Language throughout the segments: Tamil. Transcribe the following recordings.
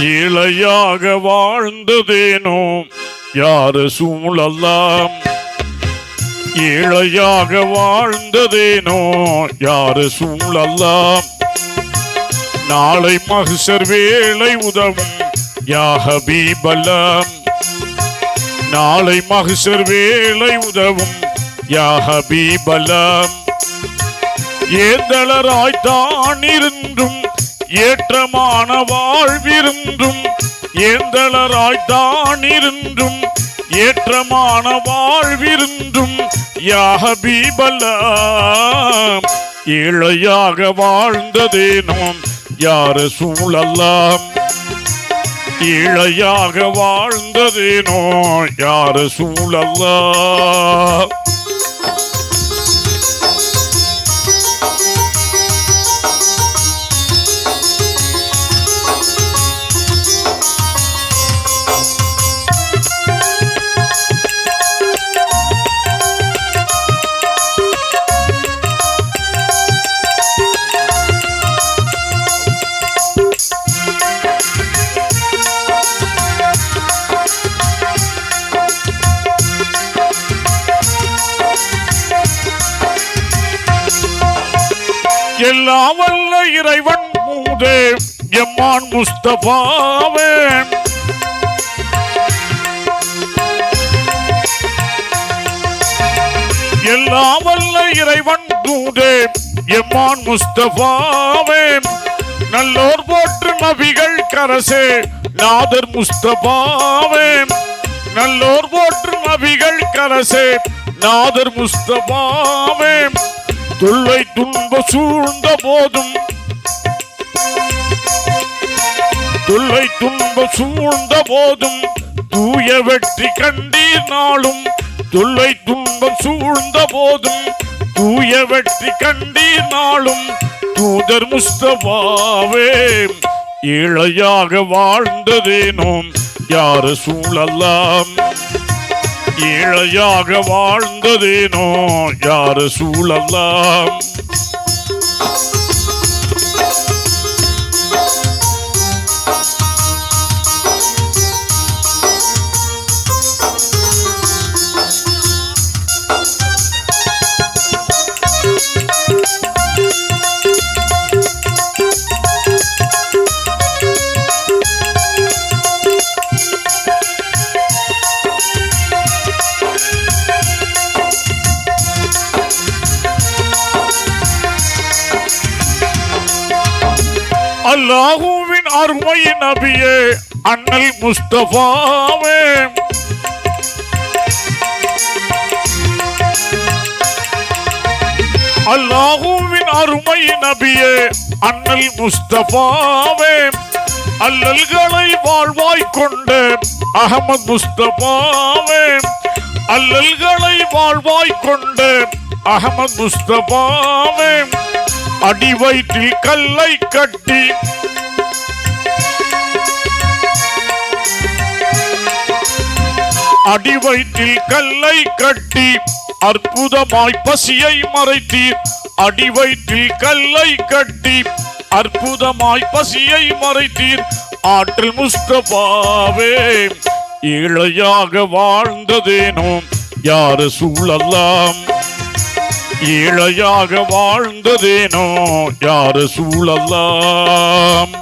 ஏழையாக வாழ்ந்ததேனோ? யாரு சூழல்லாம்? ஏழையாக வாழ்ந்ததேனோ? யாரு சூழல்லாம்? நாளை மகசர் வேலை உதவும் யாக பீபலம். நாளை மகசர் வேலை உதவும் யாக பீபலம். ஏந்தளராய்த்தான் இருந்தும் ஏற்றமான வாழ்விருந்தும் ஏந்தளராய்தான் இருந்தும் ஏற்றமான வாழ்விருந்தும் யாகபீபல்லாம் ஏழையாக வாழ்ந்ததேனும் யார சூழல்லாம் ஏழையாக வாழ்ந்ததேனோ யார சூழல்லாம் எல்லாம் வல்ல இறைவன் மூதே எம்மான் முஸ்தபாவே. எல்லாம் வல்ல இறைவன் தூதே எம்மான் முஸ்தபாவே. நல்லோர் போற்று நபிகள் கரசே நாதர் முஸ்தபாவே. நல்லோர் போற்று நபிகள் கரசே நாதர் முஸ்தபாவே. தொல்லை துன்ப சூழ்ந்த போதும். தொல்லை துன்ப சூழ்ந்த போதும். தூய வெற்றி கண்டீர் நாளும். தொல்லை துன்பம் சூழ்ந்த போதும். தூய வெற்றி கண்டீர் நாளும். தூதர் முஸ்தபாவே ஏழையாக வாழ்ந்ததேனோம். யாரு சூழல்லாம் ஏழையாக வாழ்ந்ததேனோ? யாரு சூழல்லாம்? அல்லாஹுவின் அருமையின் நபியே அண்ணல் முஸ்தபாவே. அல்லாஹுவின் அருமை நபியே அண்ணல் முஸ்தபாவே. அல்லல்களை வாழ்வாய் கொண்ட அகமது முஸ்தபாவே. அல்லல்களை வாழ்வாய் கொண்ட அகமது முஸ்தபாவே. அடி வயிற்றில் கல்லை கட்டி. அடி வயிற்றில் கல்லை கட்டி. அற்புதமாய் பசியை மறைத்தீர். அடி வயிற்றில் கல்லை கட்டி. அற்புதமாய் பசியை மறைத்தீர். ஆற்றில் முஸ்தபாவே ஏழையாக வாழ்ந்ததேனோ யாரு சூழல்லாம்? ஏழையாக வாழ்ந்ததேனோ? யாரு சூழல்லாம்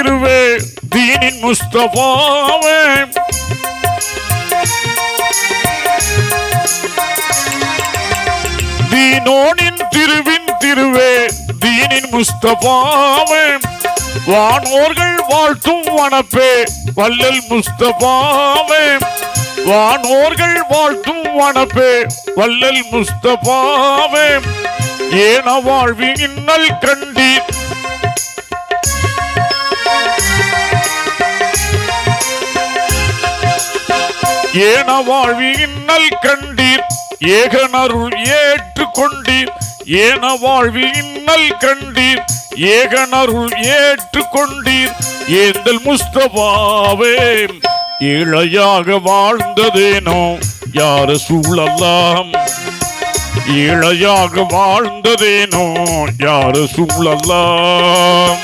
தீருவே தீனின் முஸ்தபாவே. தீனோனின் திருவின் திருவே தீனின் முஸ்தபாவே. வானோர்கள் வாழ்த்தும் வனப்பே வல்லல் முஸ்தபாவே. வானோர்கள் வாழ்த்தும் வனப்பே வல்லல் முஸ்தபாவே. ஏன வாழ்வி இன்னல் கண்டீர் ஏன வாழ்வி கண்டீர் ஏகனருள் ஏற்றுக்கொண்டீர். ஏன வாழ்வி கண்டீர் ஏகனருள் ஏற்றுக்கொண்டீர். ஏந்தல் முஸ்தபாவே ஏழையாக வாழ்ந்ததேனோ யார சூழலாம் ஏழையாக வாழ்ந்ததேனோ யார சூழலாம்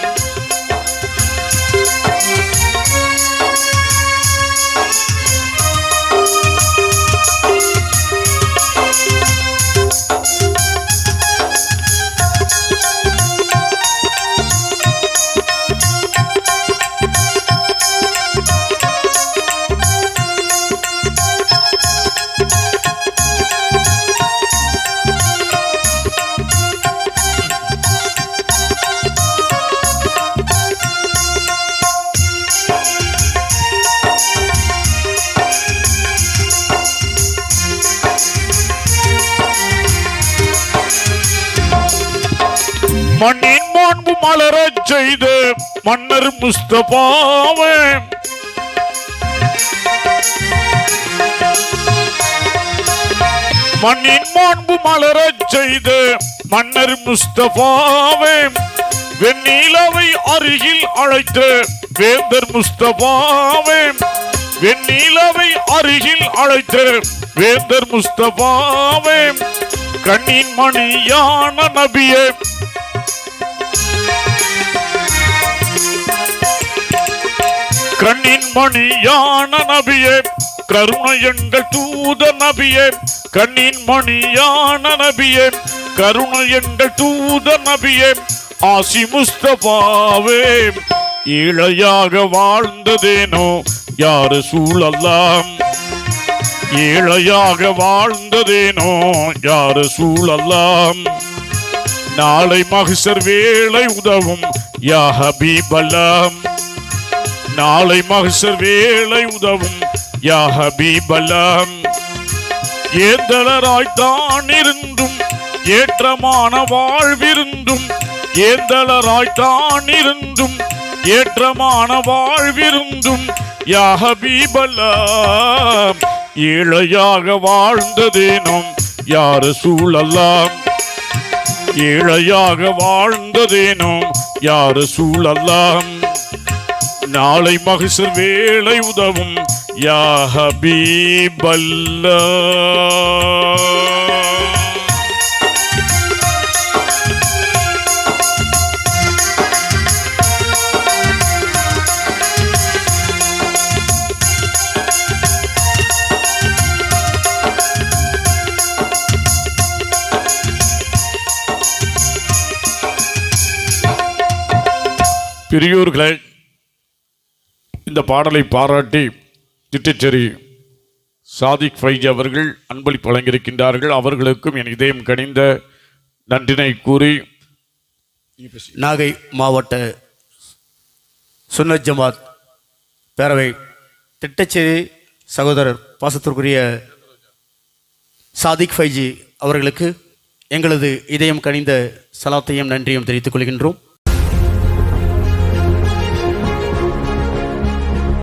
மண்ணின் மாண்பு மலரச் செய்த மன்னர் முஸ்தபாவே. மண்ணின் மாண்பு மலரச் செய்த மன்னர் முஸ்தபாவே. வெண்ணிலவை அருகில் அழைத்த வேந்தர் முஸ்தபாவே. வெண்ணிலவை அருகில் அழைத்த வேந்தர் முஸ்தபாவே. கண்ணின் மணியான நபியே கண்ணின் மணியான நபியே கருணை எங்கள் தூத நபியே கண்ணின் மணியான நபியே கருணை எங்கள் தூத நபியே ஆசி முஸ்தபாவே ஏழையாக வாழ்ந்ததேனோ யாரு சூழல்லாம்? ஏழையாக வாழ்ந்ததேனோ யாரு சூழல்லாம்? நாளை மகிசர் வேலை உதவும் யா ஹபீபல்லாம். நாளை மகசர் வேலை உதவும். யா ஹபீபல்லாம் ஏந்தலராய்த்தான் இருந்தும் ஏற்றமான வாழ்விருந்தும் ஏந்தளராய்த்தான் இருந்தும் ஏற்றமான வாழ்விருந்தும். யா ஹபீபல்லாம் ஏழையாக வாழ்ந்ததேனும் யாரு சூழல்லாம்? ஏழையாக வாழ்ந்ததேனும் யாரு சூழல்லாம்? நாளை மகிசர் வேலை உதவும் யா ஹபீபல்லா. பெரியோர்களே இந்த பாடலை பாராட்டி திட்டச்சேரி சாதிக் ஃபைஜ் அவர்கள் அன்பளிப்பு வழங்கியிருக்கின்றார்கள். அவர்களுக்கும் என் இதயம் கனிந்த நன்றினை கூறி நாகை மாவட்ட சுன்னத் ஜமாத் பேரவை திட்டச்சேரி சகோதரர் பாசத்திற்குரிய சாதிக் ஃபைஜி அவர்களுக்கு எங்களது இதயம் கனிந்த சலாத்தையும் நன்றியும் தெரிவித்துக் கொள்கின்றோம்.